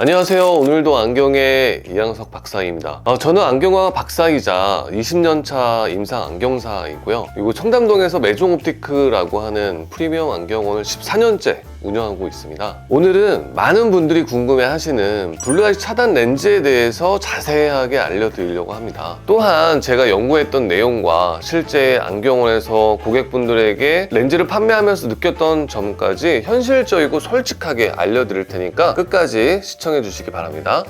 안녕하세요. 오늘도 안경의 이양석 박사입니다. 어, 저는 안경화 박사이자 20년차 임상 안경사이고요. 그리고 청담동에서 매종 옵티크라고 하는 프리미엄 안경원을 14년째 운영하고 있습니다. 오늘은 많은 분들이 궁금해 하시는 블루라이트 차단 렌즈에 대해서 자세하게 알려드리려고 합니다. 또한 제가 연구했던 내용과 실제 안경원에서 고객분들에게 렌즈를 판매하면서 느꼈던 점까지 현실적이고 솔직하게 알려드릴 테니까 끝까지 시청해 주시기 바랍니다.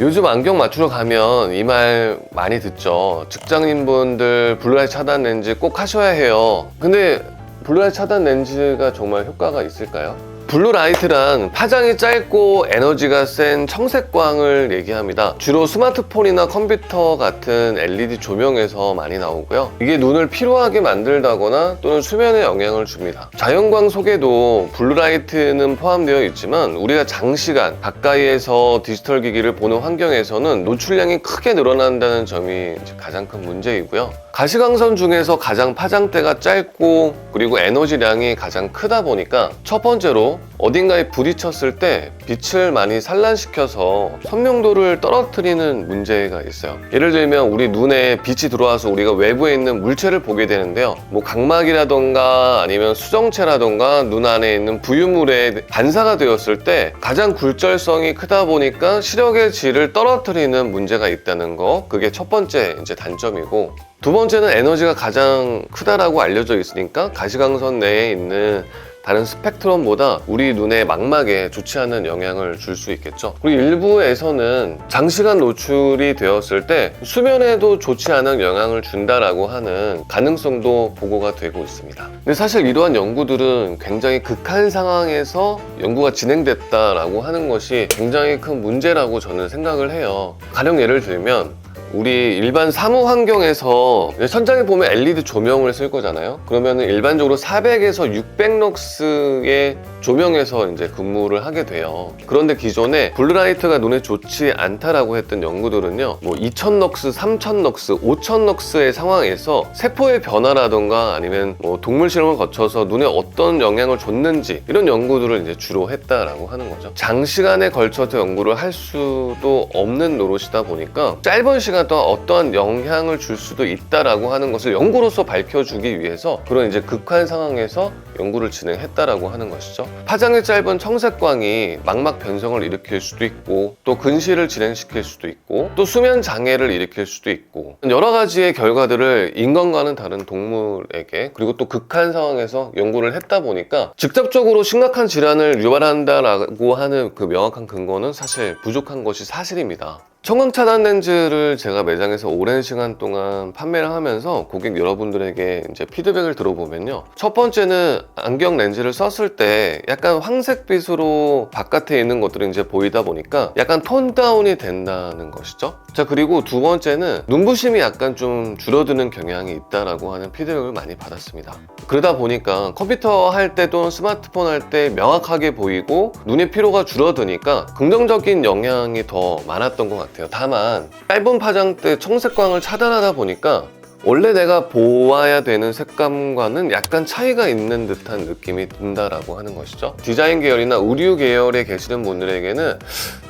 요즘 안경 맞추러 가면 이 말 많이 듣죠. 직장인분들 블루라이트 차단 렌즈 꼭 하셔야 해요. 근데 블루라이트 차단 렌즈가 정말 효과가 있을까요? 블루라이트란 파장이 짧고 에너지가 센 청색광을 얘기합니다. 주로 스마트폰이나 컴퓨터 같은 LED 조명에서 많이 나오고요. 이게 눈을 피로하게 만들다거나 또는 수면에 영향을 줍니다. 자연광 속에도 블루라이트는 포함되어 있지만 우리가 장시간 가까이에서 디지털 기기를 보는 환경에서는 노출량이 크게 늘어난다는 점이 가장 큰 문제이고요. 가시광선 중에서 가장 파장대가 짧고 그리고 에너지량이 가장 크다 보니까 첫 번째로 어딘가에 부딪혔을 때 빛을 많이 산란시켜서 선명도를 떨어뜨리는 문제가 있어요. 예를 들면 우리 눈에 빛이 들어와서 우리가 외부에 있는 물체를 보게 되는데요. 뭐 각막이라던가 아니면 수정체라던가 눈 안에 있는 부유물에 반사가 되었을 때 가장 굴절성이 크다 보니까 시력의 질을 떨어뜨리는 문제가 있다는 거. 그게 첫 번째 이제 단점이고 두 번째는 에너지가 가장 크다라고 알려져 있으니까 가시광선 내에 있는 다른 스펙트럼보다 우리 눈의 망막에 좋지 않은 영향을 줄 수 있겠죠. 그리고 일부에서는 장시간 노출이 되었을 때 수면에도 좋지 않은 영향을 준다라고 하는 가능성도 보고가 되고 있습니다. 근데 사실 이러한 연구들은 굉장히 극한 상황에서 연구가 진행됐다라고 하는 것이 굉장히 큰 문제라고 저는 생각을 해요. 가령 예를 들면 우리 일반 사무 환경에서 천장에 보면 LED 조명을 쓸 거잖아요. 그러면 일반적으로 400에서 600럭스의 조명에서 이제 근무를 하게 돼요. 그런데 기존에 블루라이트가 눈에 좋지 않다라고 했던 연구들은요, 뭐 2000럭스, 3000럭스, 5000럭스의 상황에서 세포의 변화라던가 아니면 뭐 동물 실험을 거쳐서 눈에 어떤 영향을 줬는지 이런 연구들을 이제 주로 했다라고 하는 거죠. 장시간에 걸쳐서 연구를 할 수도 없는 노릇이다 보니까 짧은 시간 동안 어떠한 영향을 줄 수도 있다라고 하는 것을 연구로서 밝혀주기 위해서 그런 이제 극한 상황에서 연구를 진행했다라고 하는 것이죠. 파장이 짧은 청색광이 망막 변성을 일으킬 수도 있고 또 근시를 진행시킬 수도 있고 또 수면 장애를 일으킬 수도 있고 여러 가지의 결과들을 인간과는 다른 동물에게 그리고 또 극한 상황에서 연구를 했다 보니까 직접적으로 심각한 질환을 유발한다라고 하는 그 명확한 근거는 사실 부족한 것이 사실입니다. 청광 차단 렌즈를 제가 매장에서 오랜 시간 동안 판매를 하면서 고객 여러분들에게 이제 피드백을 들어보면요. 첫 번째는 안경 렌즈를 썼을 때 약간 황색빛으로 바깥에 있는 것들이 이제 보이다 보니까 약간 톤 다운이 된다는 것이죠. 자, 그리고 두 번째는 눈부심이 약간 좀 줄어드는 경향이 있다라고 하는 피드백을 많이 받았습니다. 그러다 보니까 컴퓨터 할 때도 스마트폰 할 때 명확하게 보이고 눈의 피로가 줄어드니까 긍정적인 영향이 더 많았던 것 같아요. 다만 짧은 파장대 청색광을 차단하다 보니까 원래 내가 보아야 되는 색감과는 약간 차이가 있는 듯한 느낌이 든다라고 하는 것이죠. 디자인 계열이나 의류 계열에 계시는 분들에게는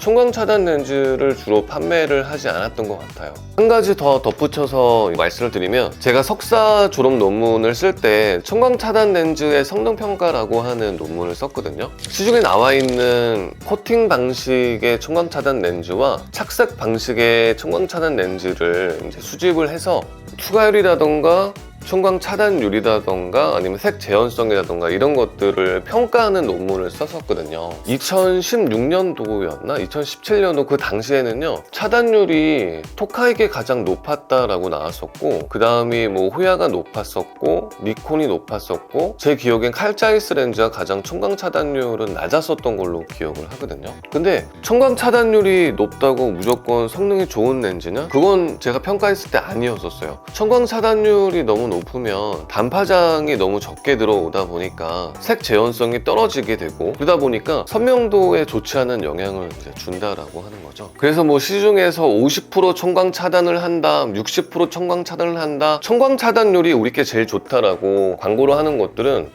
청광 차단 렌즈를 주로 판매를 하지 않았던 것 같아요. 한 가지 더 덧붙여서 말씀을 드리면 제가 석사 졸업 논문을 쓸때 청광 차단 렌즈의 성능 평가라고 하는 논문을 썼거든요. 시중에 나와 있는 코팅 방식의 청광 차단 렌즈와 착색 방식의 청광 차단 렌즈를 이제 수집을 해서 투과율이라던가 청광 차단율이라던가 아니면 색 재현성이라던가 이런 것들을 평가하는 논문을 썼었거든요. 2016년도였나? 2017년도 그 당시에는요, 차단율이 토카이게 가장 높았다라고 나왔었고, 그 다음이 뭐 호야가 높았었고, 니콘이 높았었고, 제 기억엔 칼자이스 렌즈가 가장 청광 차단율은 낮았었던 걸로 기억을 하거든요. 근데 청광 차단율이 높다고 무조건 성능이 좋은 렌즈냐? 그건 제가 평가했을 때 아니었었어요. 청광 차단율이 너무 높으면 단파장이 너무 적게 들어오다 보니까 색 재현성이 떨어지게 되고 그러다 보니까 선명도에 좋지 않은 영향을 준다라고 하는 거죠. 그래서 뭐 시중에서 50% 청광 차단을 한다, 60% 청광 차단을 한다, 청광 차단율이 우리께 제일 좋다라고 광고를 하는 것들은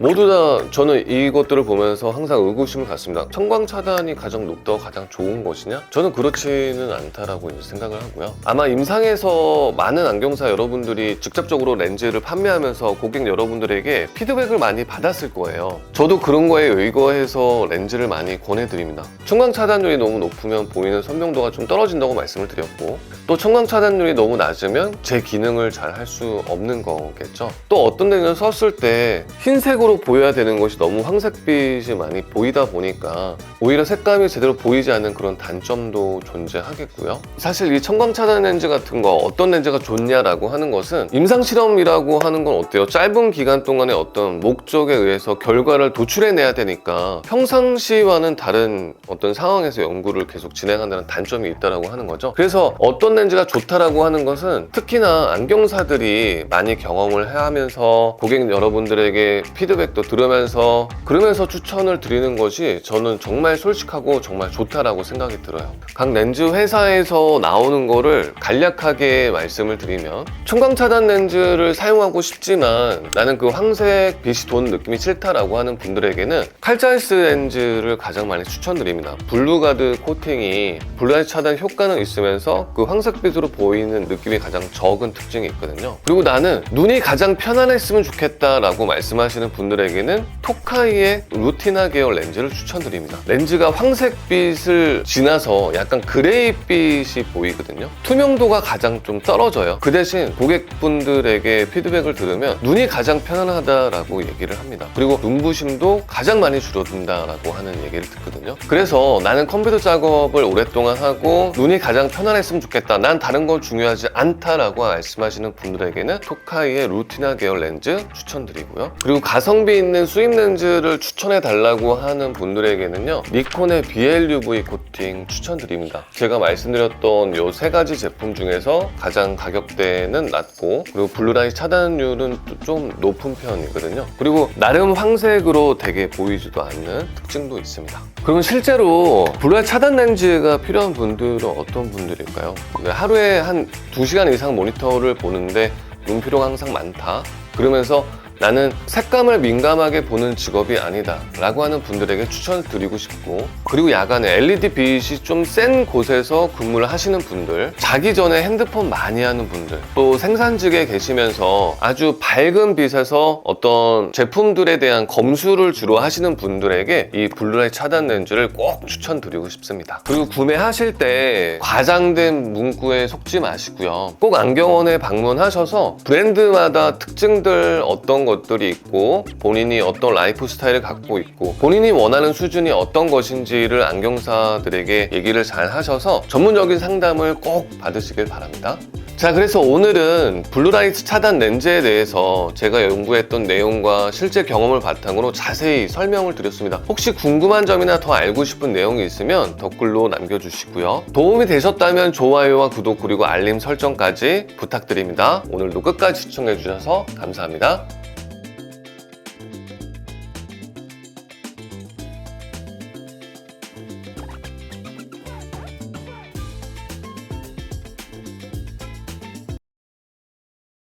모두 다 저는 이것들을 보면서 항상 의구심을 갖습니다. 청광 차단이 가장 높다고 가장 좋은 것이냐? 저는 그렇지는 않다라고 생각을 하고요. 아마 임상에서 많은 안경사 여러분들이 직접적으로 렌즈를 판매하면서 고객 여러분들에게 피드백을 많이 받았을 거예요. 저도 그런 거에 의거해서 렌즈를 많이 권해드립니다. 청광 차단율이 너무 높으면 보이는 선명도가 좀 떨어진다고 말씀을 드렸고 또 청광 차단율이 너무 낮으면 제 기능을 잘 할 수 없는 거겠죠. 또 어떤 데는 썼을 때 흰색으로 보여야 되는 것이 너무 황색빛이 많이 보이다 보니까 오히려 색감이 제대로 보이지 않는 그런 단점도 존재하겠고요. 사실 이 청광 차단 렌즈 같은 거 어떤 렌즈가 좋냐라고 하는 것은 임상 실험이라고 하는 건 어때요? 짧은 기간 동안에 어떤 목적에 의해서 결과를 도출해내야 되니까 평상시와는 다른 어떤 상황에서 연구를 계속 진행한다는 단점이 있다라고 하는 거죠. 그래서 어떤 렌즈가 좋다라고 하는 것은 특히나 안경사들이 많이 경험을 하면서 고객 여러분들에게 피드백 도 들으면서 그러면서 추천을 드리는 것이 저는 정말 솔직하고 정말 좋다라고 생각이 들어요. 각 렌즈 회사에서 나오는 거를 간략하게 말씀을 드리면 청광 차단 렌즈를 사용하고 싶지만 나는 그 황색 빛이 도는 느낌이 싫다라고 하는 분들에게는 칼자이스 렌즈를 가장 많이 추천드립니다. 블루가드 코팅이 블루라이트 차단 효과는 있으면서 그 황색빛으로 보이는 느낌이 가장 적은 특징이 있거든요. 그리고 나는 눈이 가장 편안했으면 좋겠다라고 말씀하시는 분들 에게는 토카이의 루티나 계열 렌즈를 추천드립니다. 렌즈가 황색빛을 지나서 약간 그레이빛이 보이거든요. 투명도가 가장 좀 떨어져요. 그 대신 고객분들에게 피드백을 들으면 눈이 가장 편안하다라고 얘기를 합니다. 그리고 눈부심도 가장 많이 줄어든다라고 하는 얘기를 듣거든요. 그래서 나는 컴퓨터 작업을 오랫동안 하고 눈이 가장 편안했으면 좋겠다. 난 다른 건 중요하지 않다라고 말씀하시는 분들에게는 토카이의 루티나 계열 렌즈 추천드리고요. 그리고 가 성비 있는 수입 렌즈를 추천해 달라고 하는 분들에게는요. 니콘의 BLUV 코팅 추천드립니다. 제가 말씀드렸던 이세 가지 제품 중에서 가장 가격대는 낮고 그리고 블루라이트 차단율은 좀 높은 편이거든요. 그리고 나름 황색으로 되게 보이지도 않는 특징도 있습니다. 그러면 실제로 블루라이트 차단 렌즈가 필요한 분들은 어떤 분들일까요? 네, 하루에 한 2시간 이상 모니터를 보는데 눈 피로가 항상 많다. 그러면서 나는 색감을 민감하게 보는 직업이 아니다 라고 하는 분들에게 추천드리고 싶고 그리고 야간에 LED 빛이 좀 센 곳에서 근무를 하시는 분들 자기 전에 핸드폰 많이 하는 분들 또 생산직에 계시면서 아주 밝은 빛에서 어떤 제품들에 대한 검수를 주로 하시는 분들에게 이 블루라이트 차단 렌즈를 꼭 추천드리고 싶습니다. 그리고 구매하실 때 과장된 문구에 속지 마시고요. 꼭 안경원에 방문하셔서 브랜드마다 특징들 어떤 것들이 있고 본인이 어떤 라이프 스타일을 갖고 있고 본인이 원하는 수준이 어떤 것인지를 안경사들에게 얘기를 잘 하셔서 전문적인 상담을 꼭 받으시길 바랍니다. 자, 그래서 오늘은 블루라이트 차단 렌즈에 대해서 제가 연구했던 내용과 실제 경험을 바탕으로 자세히 설명을 드렸습니다. 혹시 궁금한 점이나 더 알고 싶은 내용이 있으면 댓글로 남겨주시고요. 도움이 되셨다면 좋아요와 구독 그리고 알림 설정까지 부탁드립니다. 오늘도 끝까지 시청해주셔서 감사합니다.